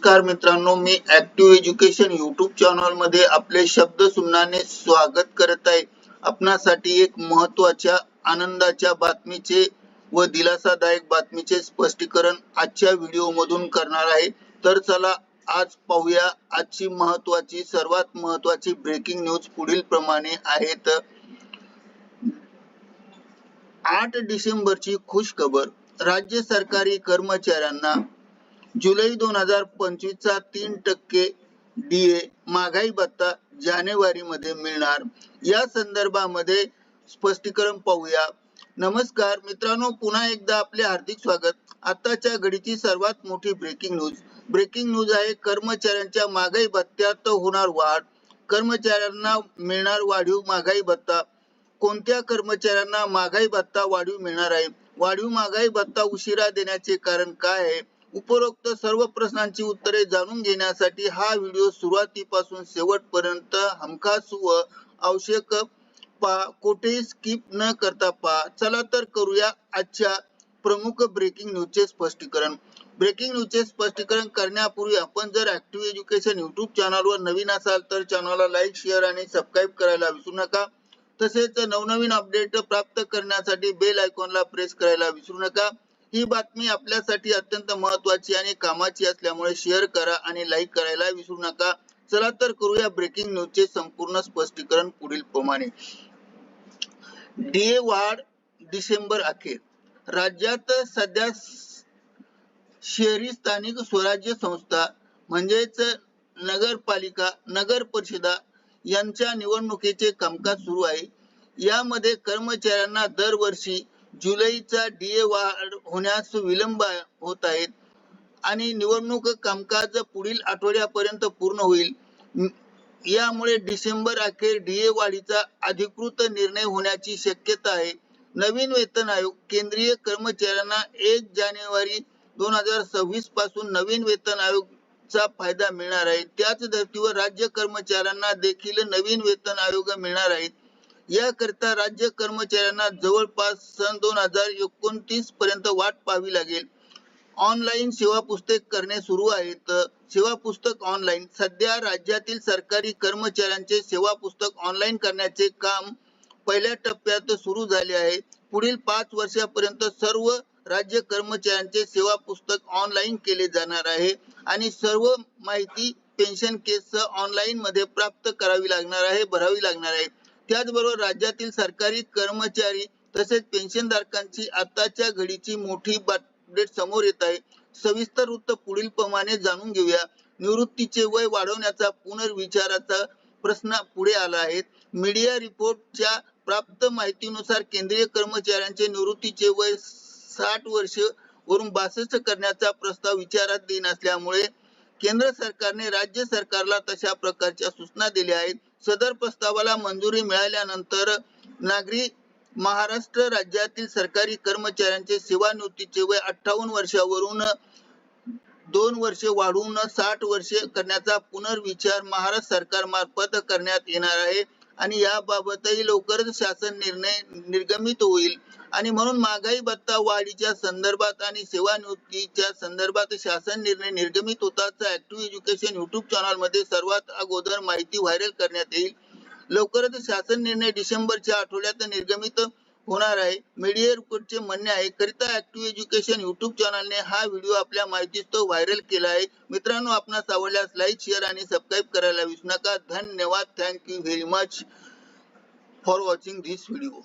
नमस्कार मित्रांनो मी ऍक्टिव्ह एज्युकेशन युट्यूब चॅनलमध्ये आपले शब्द सुमनाने स्वागत करत आहे. आपणासाठी एक महत्त्वाच्या आनंदाच्या बातमीचे व दिलासादायक बातमीचे स्पष्टीकरण आजच्या व्हिडिओ मधून करणार आहे. तर चला आज पाहूया. आजची महत्वाची सर्वात महत्वाची ब्रेकिंग न्यूज पुढील प्रमाणे आहेत. आठ डिसेंबरची खुश खबर राज्य सरकारी कर्मचाऱ्यांना जुलै दोन हजार पंचवीस चा तीन टक्के डीए महागाई भत्ता जानेवारी मध्ये मिळणार. या संदर्भामध्ये स्पष्टीकरण पाहूया. नमस्कार मित्रांनो पुन्हा एकदा आपले हार्दिक स्वागत. आताच्या घडीची सर्वात मोठी ब्रेकिंग न्यूज ब्रेकिंग न्यूज आहे कर्मचाऱ्यांच्या महागाई भत्त्यात होणार वाढ. कर्मचाऱ्यांना मिळणार वाढीव महागाई भत्ता. कोणत्या कर्मचाऱ्यांना महागाई भत्ता वाढीव मिळणार आहे? वाढीव महागाई भत्ता उशिरा देण्याचे कारण काय आहे? उपरोक्त सर्व प्रश्नांची उत्तरे जाणून घेण्यासाठी हा व्हिडिओ सुरुवातीपासून शेवटपर्यंत हमखास व आवश्यक पहा कोठेही स्किप न करता पहा. चला तर करूया आजच्या प्रमुख ब्रेकिंग न्यूजचे स्पष्टीकरण. ब्रेकिंग न्यूजचे स्पष्टीकरण करण्यापूर्वी आपण जर ऍक्टिव्ह एज्युकेशन युट्यूब चॅनलवर नवीन असाल तर चॅनलला लाईक शेअर आणि सबस्क्राईब करायला विसरू नका. तसेच नवनवीन अपडेट प्राप्त करण्यासाठी बेल आयकॉनला प्रेस करायला विसरू नका. ही बातमी आपल्यासाठी अत्यंत महत्वाची आणि कामाची असल्यामुळे शेअर करा आणि लाईक करायला विसरू नका. चला तर करूया ब्रेकिंग न्यूजचे संपूर्ण स्पष्टीकरण पुढील प्रमाणे. डीए वाढ डिसेंबर अखेर. राज्यात सध्या शहरी स्थानिक स्वराज्य संस्था म्हणजेच नगरपालिका नगर परिषदा यांच्या निवडणुकीचे कामकाज सुरू आहे. यामध्ये कर्मचाऱ्यांना दरवर्षी जुलैचा डीए वाढ होण्यास विलंब होत आहेत. आणि निवडणूक कामकाज पुढील आठवड्यापर्यंत पूर्ण होईल. यामुळे डिसेंबर अखेर डीए वाढीचा अधिकृत निर्णय होण्याची शक्यता आहे. नवीन वेतन आयोग केंद्रीय कर्मचाऱ्यांना एक जानेवारी दोन हजार सव्वीसपासून नवीन वेतन आयोगचा फायदा मिळणार आहे. त्याच धर्तीवर राज्य कर्मचाऱ्यांना देखील नवीन वेतन आयोग मिळणार आहेत याकरिता राज्य कर्मचाऱ्यांना जवळपास सन दोन हजार एकोणतीस पर्यंत वाट पाहावी लागेल. ऑनलाईन सेवा पुस्तक करणे सुरू आहेत सेवा पुस्तक ऑनलाईन सध्या राज्यातील सरकारी कर्मचाऱ्यांचे सेवा पुस्तक ऑनलाईन करण्याचे काम पहिल्या टप्प्यात सुरू झाले आहे. पुढील पाच वर्षापर्यंत सर्व राज्य कर्मचाऱ्यांचे सेवा पुस्तक ऑनलाईन केले जाणार आहे आणि सर्व माहिती पेन्शन केस ऑनलाईन मध्ये प्राप्त करावी लागणार आहे भरावी लागणार आहे. त्याचबरोबर राज्यातील सरकारी कर्मचारी तसेच पेन्शनधारकांची आताच्या घडीची मोठी अपडेट समोर येत आहे. सविस्तर वृत्त पुढील प्रमाणे जाणून घेऊया. निवृत्तीचे वय वाढवण्याचा पुनर्विचाराचा प्रश्न पुढे आला आहे. मीडिया रिपोर्टच्या प्राप्त माहितीनुसार केंद्रीय कर्मचाऱ्यांचे निवृत्तीचे वय साठ वर्ष वरून बासष्ट करण्याचा प्रस्ताव विचारात येईल असल्यामुळे केंद्र सरकारने राज्य सरकारला तशा प्रकारच्या सूचना दिल्या आहेत. सदर प्रस्तावाला मंजुरी मिळाल्यानंतर नागरी महाराष्ट्र राज्यातील सरकारी कर्मचाऱ्यांचे सेवानिवृत्तीचे वय अठ्ठावन्न वर्षावरून दोन वर्षे वाढवून साठ वर्षे करण्याचा पुनर्विचार महाराष्ट्र सरकार मार्फत करण्यात येणार आहे. आणि याबाबतही लवकरच शासन निर्णय निर्गमित होईल. आणि म्हणून महागाई भत्ता वाढीच्या संदर्भात आणि सेवानिवृत्तीच्या संदर्भात शासन निर्णय निर्गमित होताच ऍक्टिव्ह एज्युकेशन युट्यूब चॅनलमध्ये सर्वात अगोदर माहिती व्हायरल करण्यात येईल. लवकरच शासन निर्णय डिसेंबरच्या आठवड्यात निर्गमित होणार आहे. मीडिया रिपोर्टचे म्हणणे आहे करिता ऍक्टिव्ह एज्युकेशन युट्यूब चॅनलने हा व्हिडिओ आपल्या माहितीस्तव व्हायरल केला आहे. मित्रांनो आपणास आवडल्यास लाईक शेअर आणि सबस्क्राईब करायला विसरू नका. धन्यवाद. Thank you very much for watching this video